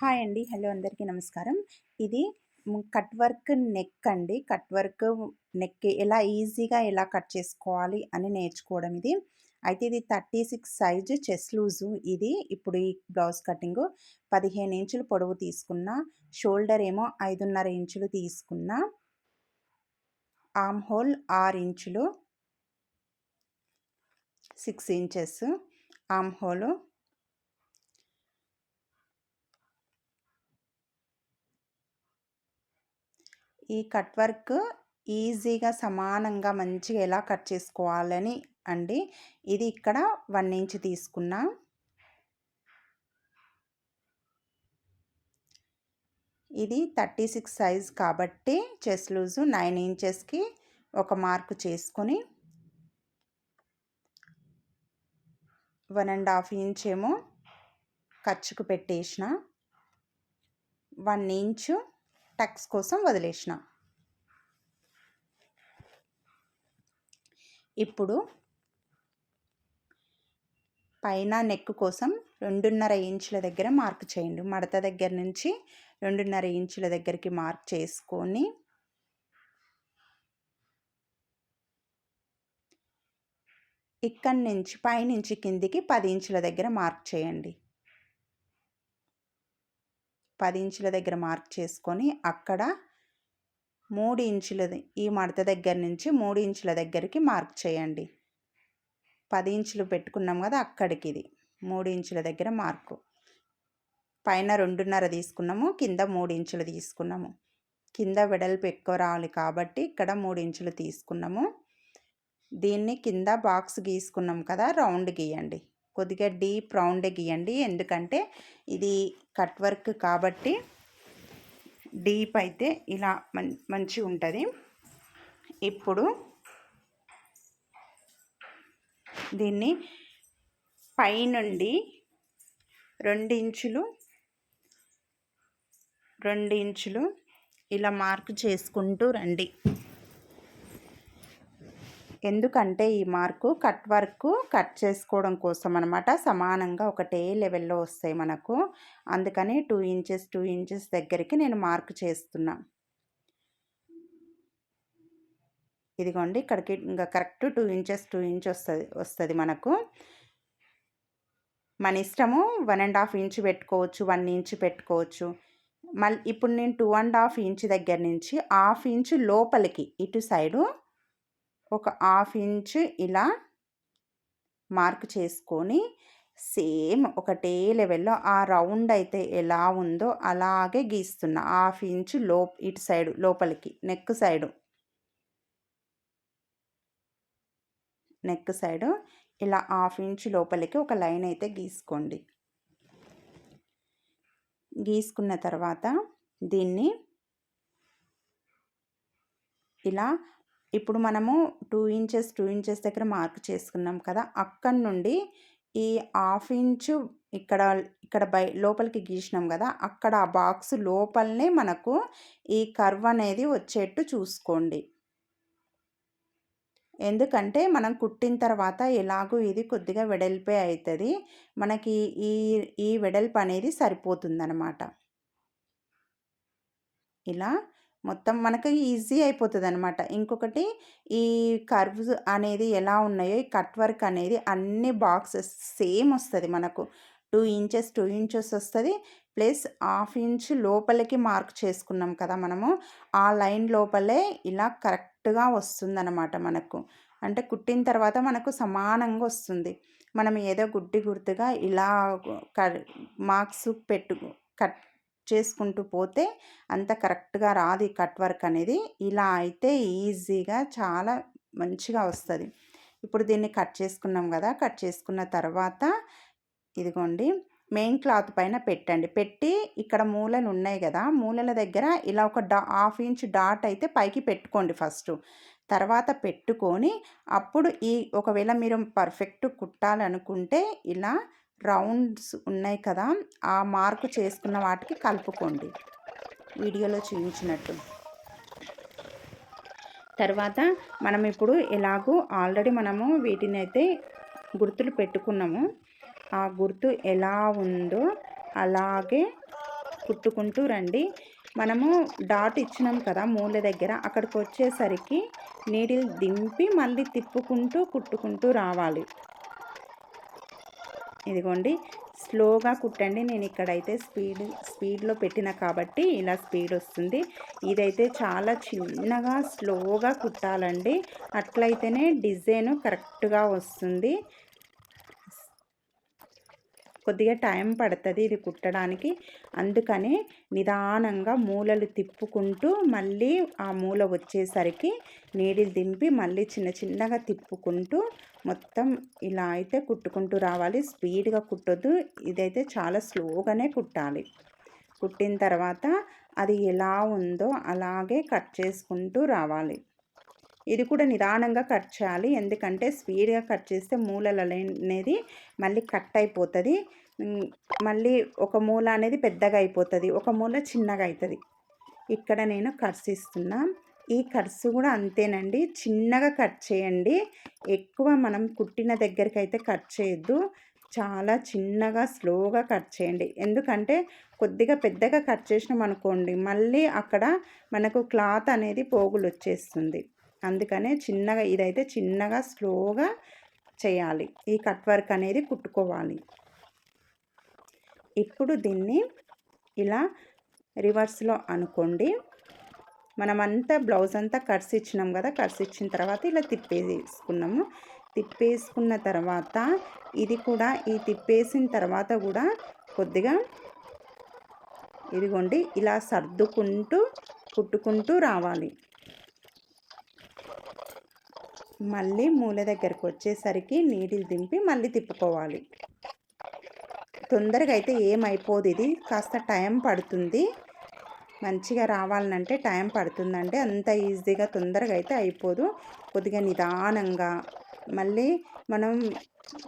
Hi అండి. Hello అందరికీ నమస్కారం. ఇది కట్ వర్క్ నెక్ అండి. కట్ వర్క్ నెక్ ఎలా ఈజీగా ఎలా కట్ చేసుకోవాలి అని నేర్చుకోవడం ఇది. అయితే ఇది thirty six size chest loose ఇది. ఇప్పుడు ఈ బ్లౌజ్ కటింగ్ పదిహేను ఇంచులు పొడవు తీసుకున్న షోల్డర్ ఏమో ఐదున్నర ఇంచులు తీసుకున్న ఆమ్ హోల్ ఆరు ఇంచులు సిక్స్ ఇంచెస్ ఆమ్ హోలు ఈ కట్ వర్క్ ఈజీగా సమానంగా మంచిగా ఎలా కట్ చేసుకోవాలని అండి. ఇది ఇక్కడ వన్ ఇంచ్ తీసుకున్నా. ఇది థర్టీ సిక్స్ సైజ్ కాబట్టి చెస్ లూజు నైన్ ఇంచెస్కి ఒక మార్క్ చేసుకొని వన్ అండ్ హాఫ్ ఇంచ్ ఏమో ఖర్చుకు పెట్టేసిన. వన్ ఇంచు టక్స్ కోసం వదిలేసిన. ఇప్పుడు పైన నెక్ కోసం రెండున్నర ఇంచుల దగ్గర మార్క్ చేయండి. మడత దగ్గర నుంచి రెండున్నర ఇంచుల దగ్గరికి మార్క్ చేసుకొని ఇక్కడి నుంచి పైనుంచి కిందికి పది ఇంచుల దగ్గర మార్క్ చేయండి. పది ఇంచుల దగ్గర మార్క్ చేసుకొని అక్కడ మూడు ఇంచుల ఈ మడత దగ్గర నుంచి మూడు ఇంచుల దగ్గరికి మార్క్ చేయండి. పది ఇంచులు పెట్టుకున్నాం కదా అక్కడికి ఇది మూడు ఇంచుల దగ్గర మార్కు. పైన రెండున్నర తీసుకున్నాము కింద మూడు ఇంచులు తీసుకున్నాము. కింద వెడల్పు ఎక్కువ రావాలి కాబట్టి ఇక్కడ మూడు ఇంచులు తీసుకున్నాము. దీన్ని కింద బాక్స్ గీసుకున్నాం కదా రౌండ్ గీయండి. కొద్దిగా డీప్ రౌండ్ గీయండి. ఎందుకంటే ఇది కట్ వర్క్ కాబట్టి డీప్ అయితే ఇలా మం మంచిగా ఉంటుంది. ఇప్పుడు దీన్ని పైనుండి రెండించులు రెండించులు ఇలా మార్క్ చేసుకుంటూ రండి. ఎందుకంటే ఈ మార్కు కట్ వర్క్ కట్ చేసుకోవడం కోసం అనమాట సమానంగా ఒకటే లెవెల్లో వస్తాయి మనకు. అందుకని టూ ఇంచెస్ టూ ఇంచెస్ దగ్గరికి నేను మార్క్ చేస్తున్నా. ఇదిగోండి ఇక్కడికి ఇంకా correct two inches two inch వస్తుంది వస్తుంది మనకు. మన ఇష్టము వన్ అండ్ హాఫ్ ఇంచ్ పెట్టుకోవచ్చు వన్ ఇంచ్ పెట్టుకోవచ్చు. మళ్ళీ ఇప్పుడు నేను టూ అండ్ హాఫ్ ఇంచ్ దగ్గర నుంచి హాఫ్ ఇంచ్ లోపలికి ఇటు సైడు ఒక హాఫ్ ఇంచ్ ఇలా మార్క్ చేసుకొని సేమ్ ఒకటే లెవెల్లో ఆ రౌండ్ అయితే ఎలా ఉందో అలాగే గీస్తున్నా. హాఫ్ ఇంచ్లో ఇటు సైడు లోపలికి నెక్ సైడు. నెక్ సైడు ఇలా హాఫ్ ఇంచ్ లోపలికి ఒక లైన్ అయితే గీసుకోండి. గీసుకున్న తర్వాత దీన్ని ఇలా ఇప్పుడు మనము టూ ఇంచెస్ టూ ఇంచెస్ దగ్గర మార్క్ చేసుకున్నాం కదా అక్కడి నుండి ఈ హాఫ్ ఇంచు ఇక్కడ ఇక్కడ బై లోపలికి గీసినాం కదా అక్కడ ఆ బాక్స్ లోపలనే మనకు ఈ కర్వ్ అనేది వచ్చేట్టు చూసుకోండి. ఎందుకంటే మనం కుట్టిన తర్వాత ఎలాగో ఇది కొద్దిగా వెడల్పే అవుతుంది మనకి ఈ ఈ వెడల్పు అనేది సరిపోతుందన్నమాట. ఇలా మొత్తం మనకు ఈజీ అయిపోతుంది అనమాట ఇంకొకటి ఈ కర్వ్స్ అనేది ఎలా ఉన్నాయో ఈ కట్ వర్క్ అనేది అన్ని బాక్సెస్ సేమ్ వస్తుంది మనకు. టూ ఇంచెస్ టూ ఇంచెస్ వస్తుంది. ప్లస్ హాఫ్ ఇంచ్ లోపలికి మార్క్ చేసుకున్నాం కదా మనము. ఆ లైన్ లోపలే ఇలా కరెక్ట్గా వస్తుందన్నమాట మనకు. అంటే కుట్టిన తర్వాత మనకు సమానంగా వస్తుంది. మనం ఏదో గుడ్డి గుర్తుగా ఇలా మార్క్స్ పెట్టు కట్ చేసుకుంటూ పోతే అంత కరెక్ట్గా రాదు ఈ కట్ వర్క్ అనేది. ఇలా అయితే ఈజీగా చాలా మంచిగా వస్తుంది. ఇప్పుడు దీన్ని కట్ చేసుకున్నాం కదా కట్ చేసుకున్న తర్వాత ఇదిగోండి మెయిన్ క్లాత్ పైన పెట్టండి. పెట్టి ఇక్కడ మూలలు ఉన్నాయి కదా మూలల దగ్గర ఇలా ఒక డా హాఫ్ ఇంచ్ డాట్ అయితే పైకి పెట్టుకోండి ఫస్ట్. తర్వాత పెట్టుకొని అప్పుడు ఈ ఒకవేళ మీరు పర్ఫెక్ట్ కుట్టాలనుకుంటే ఇలా రౌండ్స్ ఉన్నాయి కదా ఆ మార్కు చేసుకున్న వాటికి కలుపుకోండి. వీడియోలో చూపించినట్టు. తర్వాత మనం ఇప్పుడు ఎలాగో ఆల్రెడీ మనము వీటిని అయితే గుర్తులు పెట్టుకున్నాము. ఆ గుర్తు ఎలా ఉందో అలాగే కుట్టుకుంటూ రండి. మనము డాట్ ఇచ్చినాం కదా మూల దగ్గర అక్కడికి వచ్చేసరికి నీడిల్ దింపి మళ్ళీ తిప్పుకుంటూ కుట్టుకుంటూ రావాలి. ఇదిగోండి స్లోగా కుట్టండి. నేను ఇక్కడైతే స్పీడ్ స్పీడ్లో పెట్టిన కాబట్టి ఇలా స్పీడ్ వస్తుంది. ఇదైతే చాలా చిన్నగా స్లోగా కుట్టాలండి. అట్లయితేనే డిజైన్ కరెక్ట్గా వస్తుంది. కొద్దిగా టైం పడుతుంది ఇది కుట్టడానికి. అందుకనే నిదానంగా మూలలు తిప్పుకుంటూ మళ్ళీ ఆ మూల వచ్చేసరికి నీడిలు దింపి మళ్ళీ చిన్న చిన్నగా తిప్పుకుంటూ మొత్తం ఇలా అయితే కుట్టుకుంటూ రావాలి. స్పీడ్గా కుట్టొద్దు. ఇదైతే చాలా స్లోగానే కుట్టాలి. కుట్టిన తర్వాత అది ఎలా ఉందో అలాగే కట్ చేసుకుంటూ రావాలి. ఇది కూడా నిదానంగా కట్ చేయాలి. ఎందుకంటే స్పీడ్గా కట్ చేస్తే మూలలు అనేది మళ్ళీ కట్ అయిపోతుంది. మళ్ళీ ఒక మూల అనేది పెద్దగా అయిపోతుంది. ఒక మూల చిన్నగా అవుతుంది ఇక్కడ నేను కట్స్ ఇస్తున్నా. ఈ కట్స్ కూడా అంతేనండి. చిన్నగా కట్ చేయండి. ఎక్కువ మనం కుట్టిన దగ్గరికి అయితే కట్ చేయొద్దు. చాలా చిన్నగా స్లోగా కట్ చేయండి. ఎందుకంటే కొద్దిగా పెద్దగా కట్ చేసినాం అనుకోండి మళ్ళీ అక్కడ మనకు క్లాత్ అనేది పోగులు వచ్చేస్తుంది అందుకనే చిన్నగా ఇదైతే చిన్నగా స్లోగా చేయాలి. ఈ కట్ వర్క్ అనేది కుట్టుకోవాలి. ఇప్పుడు దీన్ని ఇలా రివర్స్లో అనుకోండి. మనమంతా బ్లౌజ్ అంతా కట్స్ ఇచ్చినాం కదా కట్స్ ఇచ్చిన తర్వాత ఇలా తిప్పేసుకున్నాము. తిప్పేసుకున్న తర్వాత ఇది కూడా ఈ తిప్పేసిన తర్వాత కూడా కొద్దిగా ఇదిగోండి ఇలా సర్దుకుంటూ కుట్టుకుంటూ రావాలి. మళ్ళీ మూల దగ్గరకు వచ్చేసరికి నీడిల్ దింపి మళ్ళీ తిప్పుకోవాలి. తొందరగా అయితే ఏమైపోదు ఇది. కాస్త టైం పడుతుంది. మంచిగా రావాలంటే టైం పడుతుందంటే అంత ఈజీగా తొందరగా అయితే అయిపోదు. కొద్దిగా నిదానంగా మళ్ళీ మనం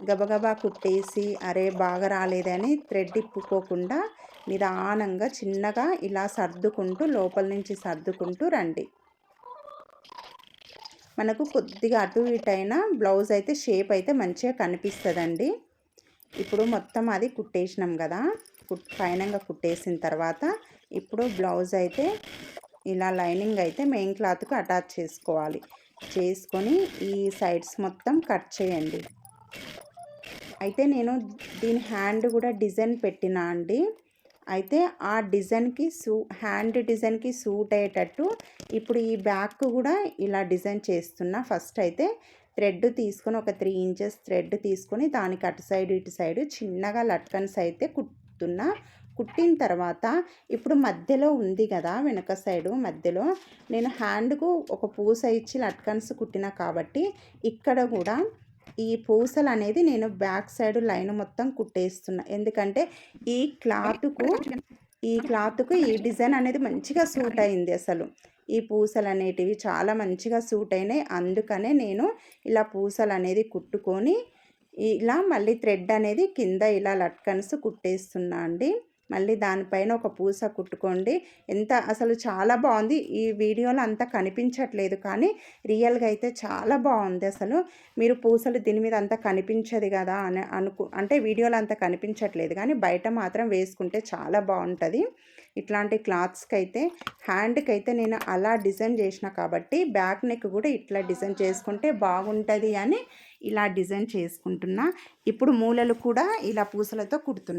గబగబా కుట్టేసి అరే బాగా రాలేదని థ్రెడ్ ఇప్పుకోకుండా నిదానంగా చిన్నగా ఇలా సర్దుకుంటూ లోపల నుంచి సర్దుకుంటూ రండి. మనకు కొద్దిగా అటు ఇటు అయినా బ్లౌజ్ అయితే షేప్ అయితే మంచిగా కనిపిస్తుందండి. ఇప్పుడు మొత్తం అది కుట్టేసినాం కదా. కుట్ ఫైనంగా కుట్టేసిన తర్వాత ఇప్పుడు బ్లౌజ్ అయితే ఇలా లైనింగ్ అయితే మెయిన్ క్లాత్కు అటాచ్ చేసుకోవాలి. చేసుకొని ఈ సైడ్స్ మొత్తం కట్ చేయండి. అయితే నేను దీని హ్యాండ్ కూడా డిజైన్ పెట్టినా అండి. అయితే ఆ డిజైన్కి సూ హ్యాండ్ డిజైన్కి సూట్ అయ్యేటట్టు ఇప్పుడు ఈ బ్యాక్ కూడా ఇలా డిజైన్ చేస్తున్నా. ఫస్ట్ అయితే థ్రెడ్ తీసుకొని ఒక త్రీ ఇంచెస్ థ్రెడ్ తీసుకొని దానికి అటు సైడ్ ఇటు సైడ్ చిన్నగా లట్కన్స్ అయితే కుట్టున్నా కుట్టిన తర్వాత ఇప్పుడు మధ్యలో ఉంది కదా వెనక సైడు మధ్యలో. నేను హ్యాండ్కు ఒక పూస ఇచ్చి లట్కన్స్ కుట్టిన కాబట్టి ఇక్కడ కూడా ఈ పూసలు అనేది నేను బ్యాక్ సైడ్ లైన్ మొత్తం కుట్టేస్తున్నా. ఎందుకంటే ఈ క్లాత్కు ఈ క్లాత్కు ఈ డిజైన్ అనేది మంచిగా సూట్ అయింది అసలు. ఈ పూసలు అనేటివి చాలా మంచిగా సూట్ అయినాయి. అందుకనే నేను ఇలా పూసలు అనేది కుట్టుకొని ఇలా మళ్ళీ థ్రెడ్ అనేది కింద ఇలా లట్కన్స్ కుట్టేస్తున్నా అండి. మళ్ళీ దానిపైన ఒక పూస కుట్టుకోండి. ఎంత అసలు చాలా బాగుంది. ఈ వీడియోలో అంతా కనిపించట్లేదు కానీ రియల్గా అయితే చాలా బాగుంది అసలు. మీరు పూసలు దీని మీద అంతా కనిపించదు కదా అని అనుకు అంటే వీడియోలో అంతా కనిపించట్లేదు కానీ బయట మాత్రం వేసుకుంటే చాలా బాగుంటుంది. ఇట్లాంటి క్లాత్స్కి అయితే హ్యాండ్కి అయితే నేను అలా డిజైన్ చేసిన కాబట్టి బ్యాక్ నెక్ కూడా ఇట్లా డిజైన్ చేసుకుంటే బాగుంటుంది అని ఇలా డిజైన్ చేసుకుంటున్నా. ఇప్పుడు మూలలు కూడా ఇలా పూసలతో కుడుతున్నా.